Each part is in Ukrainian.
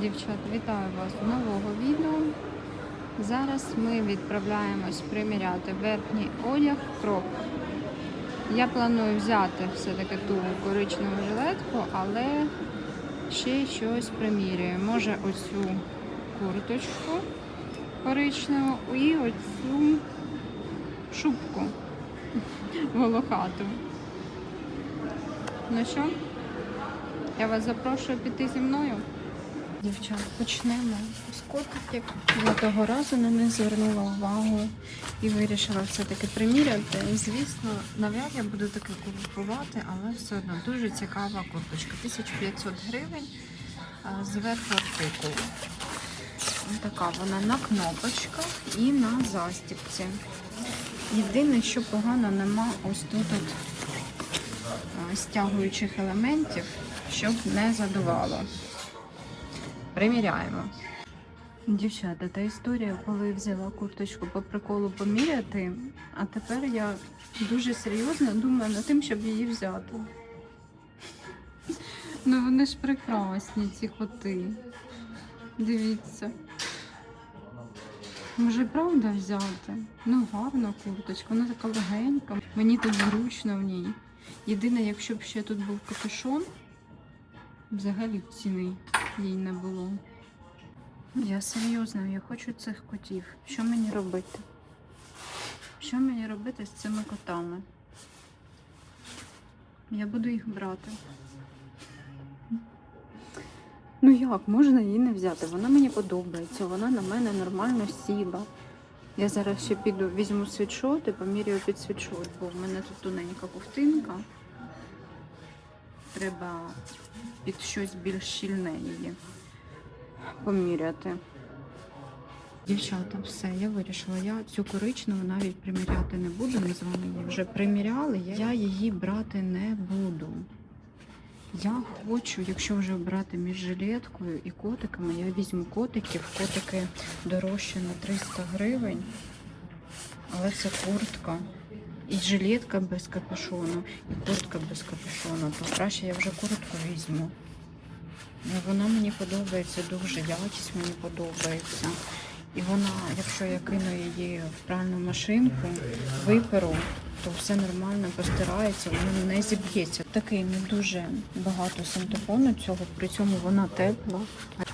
Дівчат, вітаю вас у нового відео. Зараз ми відправляємось приміряти верхній одяг кроп. Я планую взяти все-таки ту коричневу жилетку, але ще щось примірюю. Може оцю курточку коричневу і оцю шубку волохату. Ну що, я вас запрошую піти зі мною. Дівчат, почнемо з котиків. Я того разу на них звернула увагу і вирішила все-таки приміряти. Звісно, навряд я буду таке купувати, але все одно дуже цікава курточка. 1500 гривень зверху артикулу. Ось така вона на кнопочках і на застіпці. Єдине, що погано, нема ось тут от, стягуючих елементів, щоб не задувало. Приміряємо. Дівчата, та історія, коли взяла курточку по приколу поміряти, а тепер я дуже серйозно думаю над тим, щоб її взяти. Ну вони ж прекрасні, ці коти. Дивіться. Може, правда взяти? Ну, гарна курточка, вона така легенька. Мені тут зручно в ній. Єдине, якщо б ще тут був капюшон, взагалі ціни їй не було. Я серйозно, я хочу цих котів. Що мені робити? Що мені робити з цими котами? Я буду їх брати. Ну як, можна її не взяти? Вона мені подобається, вона на мене нормально сіла. Я зараз ще піду, візьму світшот і поміряю під світшот, бо в мене тут тоненька ковтинка. Треба під щось більш щільне її поміряти. Дівчата, все, я вирішила. Я цю коричневу навіть приміряти не буду. Ми з вами її вже приміряли. Я її брати не буду. Я хочу, якщо вже брати між жилеткою і котиками, я візьму котиків. Котики дорожче на 300 гривень. Але це куртка. І жилетка без капюшону, і куртка без капюшону. То краще я вже куртку візьму. Ну, Вона мені подобається дуже, якість мені подобається. І вона, якщо я кину її в пральну машинку, виперу, то все нормально постирається, воно не зіб'ється. Такий не дуже багато синтепону цього, при цьому вона тепла.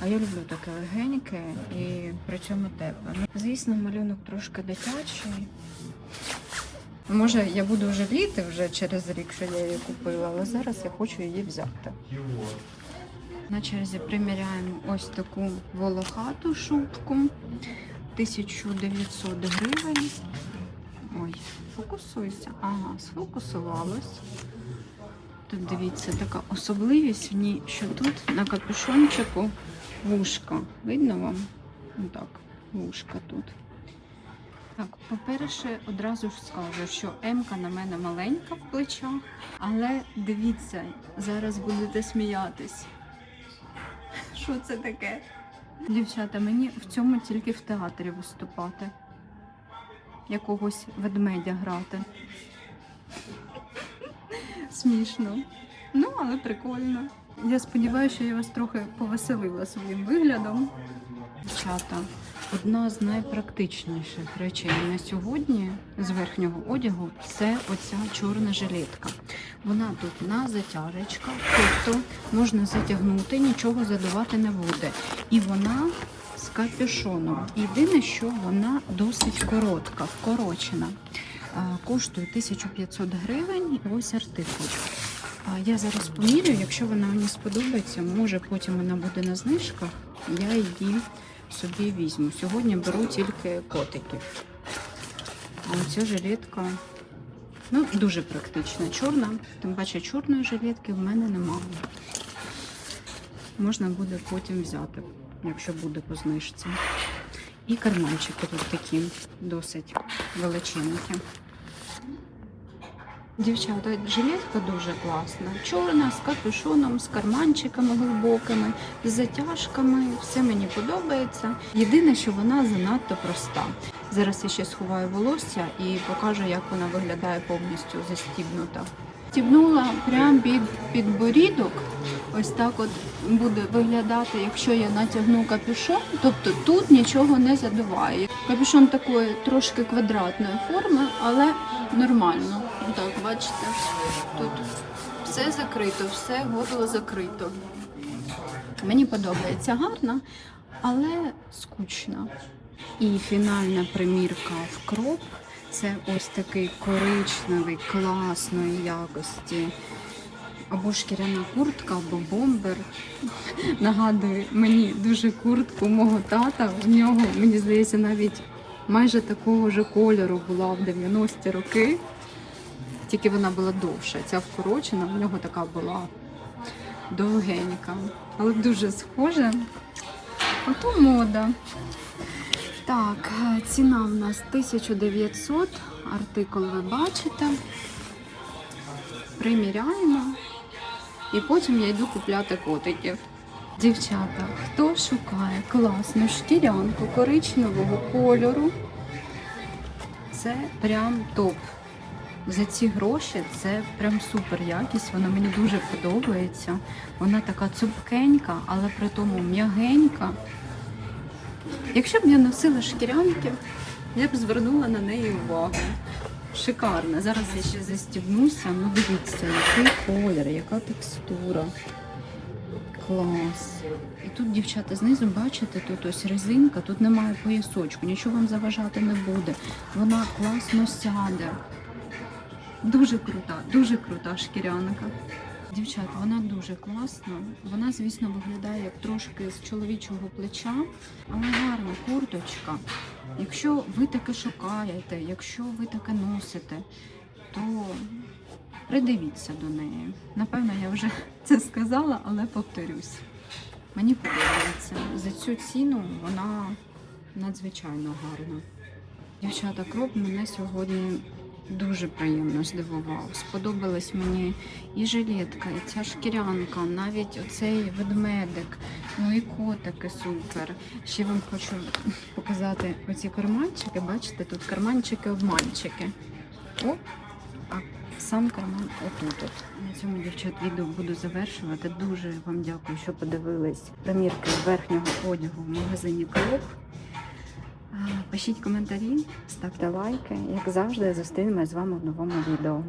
А я люблю таке легеньке і при цьому тепле. Звісно, малюнок трошки дитячий. Може, я буду жаліти вже через рік, що я її купила, але зараз я хочу її взяти. На черзі приміряємо ось таку волохату шубку. 1900 гривень. Ой, фокусуйся. Ага, сфокусувалась. Тут дивіться, така особливість в ній, що тут на капюшончику вушка. Видно вам? Так, вушка тут. Так, по-перше, одразу ж скажу, що М-ка на мене маленька в плечах, але дивіться, зараз будете сміятись. Що це таке? Дівчата, мені в цьому тільки в театрі виступати. Якогось ведмедя грати. Смішно. Ну, але прикольно. Я сподіваюся, що я вас трохи повеселила своїм виглядом. Дівчата, одна з найпрактичніших речей на сьогодні з верхнього одягу це оця чорна жилетка. Вона тут на затяжечках, тобто можна затягнути, нічого задувати не буде. І вона з капюшоном. Єдине, що вона досить коротка, вкорочена. Коштує 1500 гривень. Ось артикул. Я зараз поміряю, якщо вона мені сподобається, може потім вона буде на знижках, я її собі візьму. Сьогодні беру тільки котиків. А оця жилетка ну, дуже практична. Чорна, тим паче чорної жилетки в мене немає. Можна буде потім взяти, якщо буде по знижці. І карманчики тут такі досить величенькі. Дівчата, жилетка дуже класна. Чорна, з капюшоном, з карманчиками глибокими, з затяжками. Все мені подобається. Єдине, що вона занадто проста. Зараз я ще сховаю волосся і покажу, як вона виглядає повністю застібнута. Стібнула прямо під підборідок ось так от буде виглядати, якщо я натягну капюшон. Тобто тут нічого не задуває. Капюшон такої трошки квадратної форми, але нормально. Так, бачите, тут все закрито, все горло закрито. Мені подобається гарно, але скучно. І фінальна примірка в кроп це ось такий коричневий, класної якості. Або шкіряна куртка, або бомбер. Нагадує мені дуже куртку мого тата. В нього, мені здається, навіть майже такого ж кольору була в 90-ті роки. Тільки вона була довша. Ця вкорочена, в нього така була довгенька. Але дуже схожа. Ото мода. Так, ціна в нас 1900, артикул ви бачите. Приміряємо. І потім я йду купляти котиків. Дівчата, хто шукає класну шкірянку коричневого кольору, це прям топ. За ці гроші це прям супер якість, вона мені дуже подобається. Вона така цупкенька, але при тому м'ягенька. Якщо б я носила шкірянки, я б звернула на неї увагу. Шикарна. Зараз я ще застібнуся. Ну дивіться, який колір, яка текстура. Клас. І тут, дівчата, знизу бачите, тут ось резинка, тут немає поясочку, нічого вам заважати не буде. Вона класно сяде. Дуже крута, дуже крута шкірянка. Дівчата, вона дуже класна. Вона, звісно, виглядає як трошки з чоловічого плеча, але гарна курточка. Якщо ви таке шукаєте, якщо ви таке носите, то придивіться до неї. Напевно, я вже це сказала, але повторюсь. Мені подобається. За цю ціну вона надзвичайно гарна. Дівчата, кроп мене сьогодні дуже приємно здивував. Сподобалась мені і жилетка, і ця шкірянка, навіть оцей ведмедик, ну і котики супер. Ще вам хочу показати оці карманчики. Бачите, тут карманчики-обманчики. О, а сам карман отут. От. На цьому дівчат відео буду завершувати. Дуже вам дякую, що подивились примірки верхнього одягу в магазині Клуб. Пишіть коментарі, ставте лайки. Як завжди, зустрінемось з вами в новому відео.